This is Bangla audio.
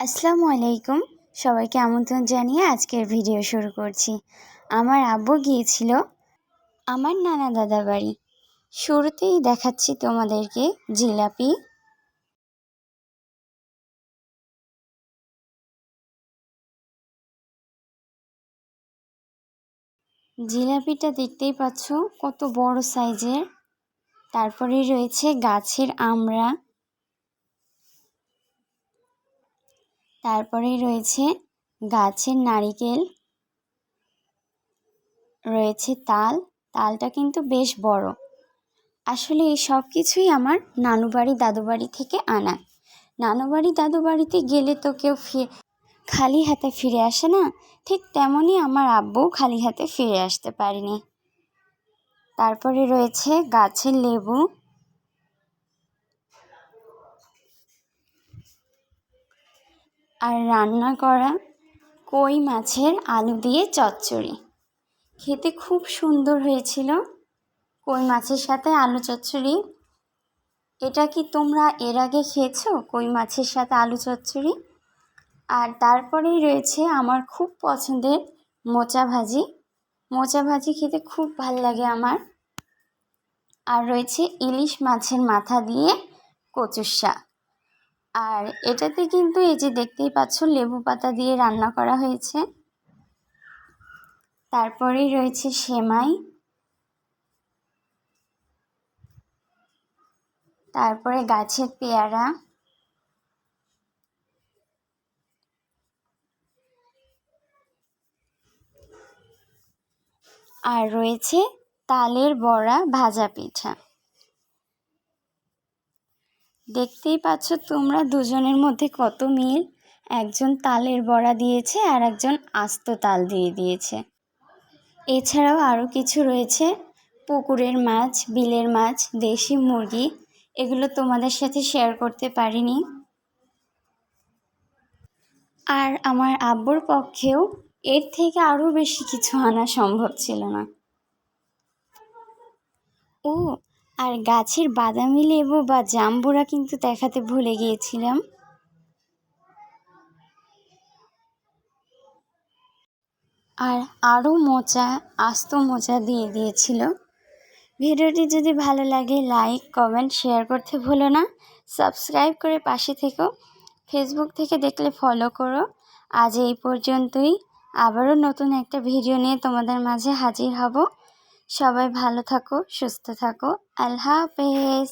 আসসালামু আলাইকুম। সবাইকে আমন্ত্রণ জানিয়ে আজকের ভিডিও শুরু করছি। আমার আব্বু গিয়েছিল আমার নানা দাদা বাড়ি। শুরুতেই দেখাচ্ছি তোমাদেরকে জিলাপি। জিলাপিটা দেখতেই পাচ্ছ কত বড় সাইজের। তারপরে রয়েছে গাছের আমড়া তারপরে রয়েছে গাছের নারিকেল, রয়েছে তাল। তালটা কিন্তু বেশ বড়। আসলে এই সব কিছুই আমার নানু বাড়ি দাদু বাড়ি থেকে আনা। নানু বাড়ি দাদু বাড়িতে গেলে তো কেউ খালি হাতে ফিরে আসে না। ঠিক তেমনই আমার আব্বুও খালি হাতে ফিরে আসতে পারেনি। তারপরে রয়েছে গাছের লেবু। আর রান্না করা কই মাছের আলু দিয়ে চচ্চড়ি। খেতে খুব সুন্দর হয়েছিল। কই মাছের সাথে আলু চচ্চড়ি। এটা কি তোমরা এর আগে খেয়েছো? কই মাছের সাথে আলু চচ্চড়ি? আর তারপরেই রয়েছে আমার খুব পছন্দের মোচা ভাজি। মোচা ভাজি খেতে খুব ভালো লাগে আমার। আর রয়েছে ইলিশ মাছের মাথা দিয়ে কচুর শাক। আর এটাতে কিন্তু এই যে দেখতেই পাচ্ছ লেবু পাতা দিয়ে রান্না করা হয়েছে। তারপরেই রয়েছে সেমাই। তারপরে গাছের পেয়ারা। আর রয়েছে তালের বড়া ভাজা পিঠা। দেখতেই পাচ্ছ তোমরা দুজনের মধ্যে কত মিল। একজন তালের বড়া দিয়েছে আর একজন আস্ত তাল দিয়ে দিয়েছে। এছাড়াও আরও কিছু রয়েছে। পুকুরের মাছ, বিলের মাছ, দেশি মুরগি, এগুলো তোমাদের সাথে শেয়ার করতে পারিনি। আর আমার আব্বুর পক্ষেও এর থেকে আরও বেশি কিছু আনা সম্ভব ছিল না। ও আর গাছের বাদামি লেবু বা জাম্বুরা কিন্তু দেখাতে ভুলে গিয়েছিলাম। আর আরও মোচা আস্ত মোচা দিয়ে দিয়েছিল। ভিডিওটি যদি ভালো লাগে, লাইক, কমেন্ট, শেয়ার করতে ভুলো না। সাবস্ক্রাইব করে পাশে থেকো। ফেসবুক থেকে দেখলে ফলো করো। আজ এই পর্যন্তই। আবারও নতুন একটা ভিডিও নিয়ে তোমাদের মাঝে হাজির হব। সবাই ভালো থাকো সুস্থ থাকো। আল্লাহ হাফেজ।